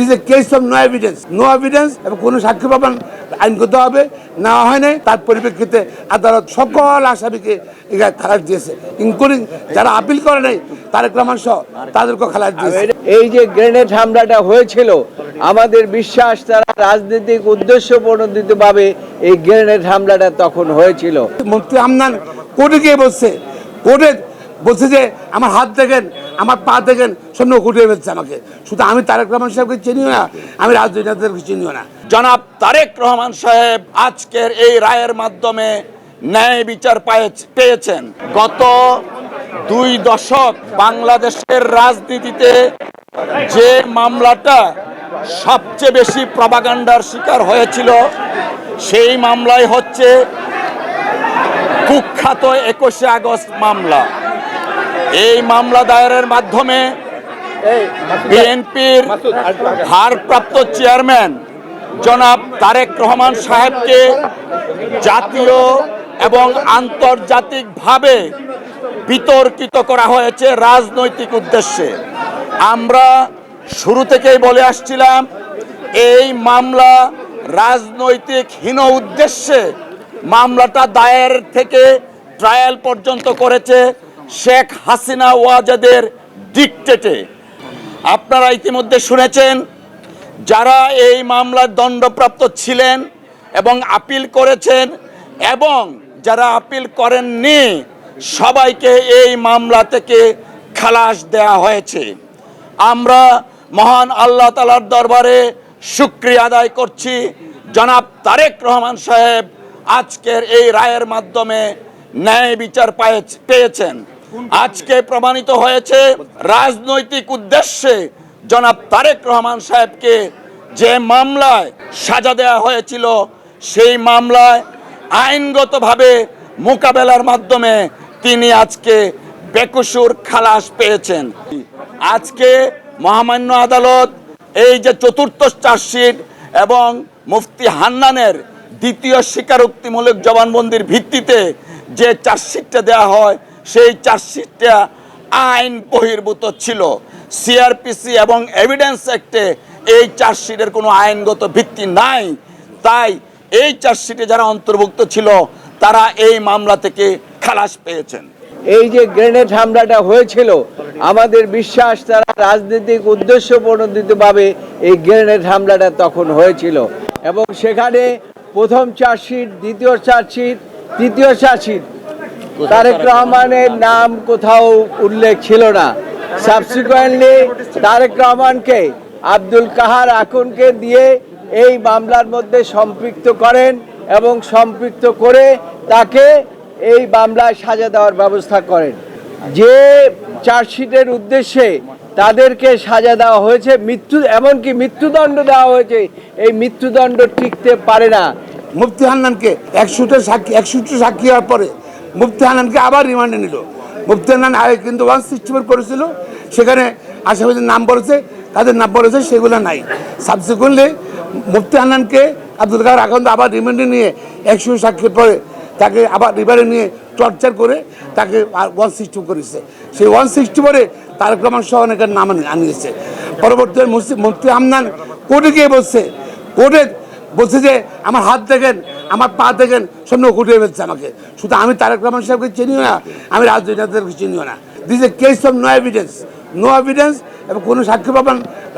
This a case of no evidence no evidence এবং কোনো সাক্ষ্য প্রমাণ আইনগত হবে নেওয়া হয় নাই তার পরিপ্রেক্ষিতে আদালত সকল আসামিকে এখানে খালাস দিয়েছে ইনক্লুডিং যারা আপিল করে নাই তারেক রহমান সহ তাদেরকেও খালাস দিয়েছে। এই যে গ্রেনেড হামলাটা হয়েছিল আমাদের বিশ্বাস তারা রাজনৈতিক উদ্দেশ্য প্রণোদিত ভাবে এই গ্রেনেড হামলাটা তখন হয়েছিল। মন্ত্রী আমনান কোর্টে গিয়ে বলছে কোর্টে বলছে যে আমার হাত দেখেন আমার পা দেখেন সৈন্য ঘুরিয়ে ফেলছে আমাকে। শুধু আমি তারেক রহমান সাহেবকে চিনিও না, আমি রাজনীতিকে চিনিও না। জনাব তারেক রহমান সাহেব আজকের এই রায়ের মাধ্যমে ন্যায় বিচার পায়ে- পেয়েছেন। গত দুই দশক বাংলাদেশের রাজনীতিতে যে মামলাটা সবচেয়ে বেশি প্রবাগান্ডার শিকার হয়েছিল, সেই মামলায় হচ্ছে কুখ্যাত একুশে আগস্ট মামলা। এই মামলা দায়েরের মাধ্যমে বিএনপির ভারপ্রাপ্ত চেয়ারম্যান জনাব তারেক রহমান সাহেবকে জাতীয় এবং আন্তর্জাতিকভাবে বিতর্কিত করা হয়েছে রাজনৈতিক উদ্দেশ্যে। আমরা শুরু থেকেই বলে আসছিলাম এই মামলা রাজনৈতিক হীন উদ্দেশ্যে মামলাটা দায়ের থেকে ট্রায়াল পর্যন্ত করেছে শেখ হাসিনা ওয়াজেদের ডিকটেটে আপনারা ইতিমধ্যে শুনেছেন, যারা এই মামলার দণ্ডপ্রাপ্ত ছিলেন এবং আপিল করেছেন এবং যারা আপিল করেননি, সবাইকে এই মামলা থেকে খালাস দেয়া হয়েছে। আমরা মহান আল্লাহ তালার দরবারে শুক্রিয়া আদায় করছি। জনাব তারেক রহমান সাহেব আজকের এই রায়ের মাধ্যমে ন্যায় বিচার পায়ে- পেয়েছেন। আজকে প্রমাণিত হয়েছে রাজনৈতিক উদ্দেশ্যে জনাব তারেক রহমান সাহেবকে যে মামলায় সাজা দেওয়া হয়েছিল, সেই মামলায় আইনগতভাবে মোকাবেলার মাধ্যমে তিনি আজকে বেকসুর খালাস পেয়েছেন। আজকে মহামান্য আদালত এই যে চতুর্থ চার্জশিট এবং মুফতি হান্নানের দ্বিতীয় স্বীকারোক্তিমূলক জবানবন্দির ভিত্তিতে যে চার্জশিটটা দেওয়া হয় সেই চার্জশিটটা আইন বহির্ভূত ছিল। সিআরপিসি এবং এভিডেন্স অ্যাক্টে এই চার্জশিটের কোনো আইনগত ভিত্তি নাই। তাই এই চার্জশিটে যারা অন্তর্ভুক্ত ছিল, তারা এই মামলা থেকে খালাস পেয়েছেন। এই যে গ্রেনেড হামলাটা হয়েছিল, আমাদের বিশ্বাস তারা রাজনৈতিক উদ্দেশ্য প্রণোদিত ভাবে এই গ্রেনেড হামলাটা তখন হয়েছিল। এবং সেখানে প্রথম চার্জশিট, দ্বিতীয় চার্জশিট, তৃতীয় চার্জশিট তারেক রহমানের নাম কোথাও উল্লেখ ছিল না। সাবসিকুয়েন্টলি তারেক রহমানকে, আব্দুল কাহার আকুনকে দিয়ে এই মামলার মধ্যে সম্পৃক্ত করেন এবং সম্পৃক্ত করে তাকে এই মামলায় সাজা দেওয়ার ব্যবস্থা করেন। যে চার্জশিটের উদ্দেশ্যে তাদেরকে সাজা দেওয়া হয়েছে, মৃত্যু, এমনকি মৃত্যুদণ্ড দেওয়া হয়েছে, এই মৃত্যুদণ্ড টিকতে পারে না। মুফতি হান্নানকে একশোটা সাক্ষী একশোটা সাক্ষী হওয়ার পরে মুফতি হান্নানকে আবার রিমান্ডে নিল। মুফতি হান্নান আগে কিন্তু ওয়ান সিক্সটি ফোর করেছিল, সেখানে আসামিদের নাম বলেছে, তাদের নাম বলেছে, সেগুলো নাই। সাবসিকুয়েন্টলি মুফতি হান্নানকে আব্দুল কাদের এখন আবার রিমান্ডে নিয়ে একশো সাক্ষীর পরে তাকে আবার রিমান্ডে নিয়ে টর্চার করে তাকে ওয়ান সিক্সটি করেছে। সেই ওয়ান সিক্সটি পরে তারেক রহমান সহ অনেকের নাম আনি- আনিয়েছে। পরবর্তী মুফতি হান্নান কোর্টে গিয়ে বসছে কোর্টে বলছে যে আমার হাত দেখেন আমার পা দেখেন সৈন্য ঘুরিয়ে ফেলছে আমাকে। শুধু আমি তারেক রহমান সাহেবকে চিনিও না আমি রাজনীতিকে চিনিও না। This a case of no evidence no evidence এবং কোনো সাক্ষ্য প্রমাণ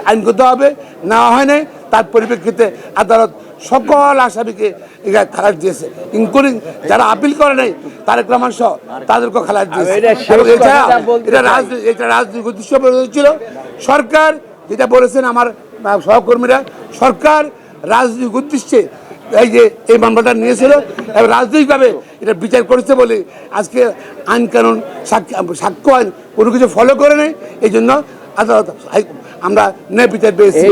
আইনগত হবে নেওয়া হয় নাই তার পরিপ্রেক্ষিতে আদালত সকল আসামিকে খালাস দিয়েছে ইনক্লুডিং যারা আপিল করে নাই তারেক রহমান সহ তাদেরকেও খালাস দিয়েছে। এটা এবং এছাড়া এটা রাজনীতি এটা রাজনৈতিক উদ্দেশ্য ছিল। সরকার যেটা বলেছেন আমার সহকর্মীরা সরকার রাজনৈতিক উদ্দেশ্যে এই যে এই মামলাটা নিয়েছিল এবং রাজনৈতিকভাবে এটা বিচার করেছে বলে আজকে আইন কানুন সাক্ষ্য আইন কোনো কিছু ফলো করে নেই। এই জন্য আদালত আমরা ন্যায় বিচার পেয়েছি।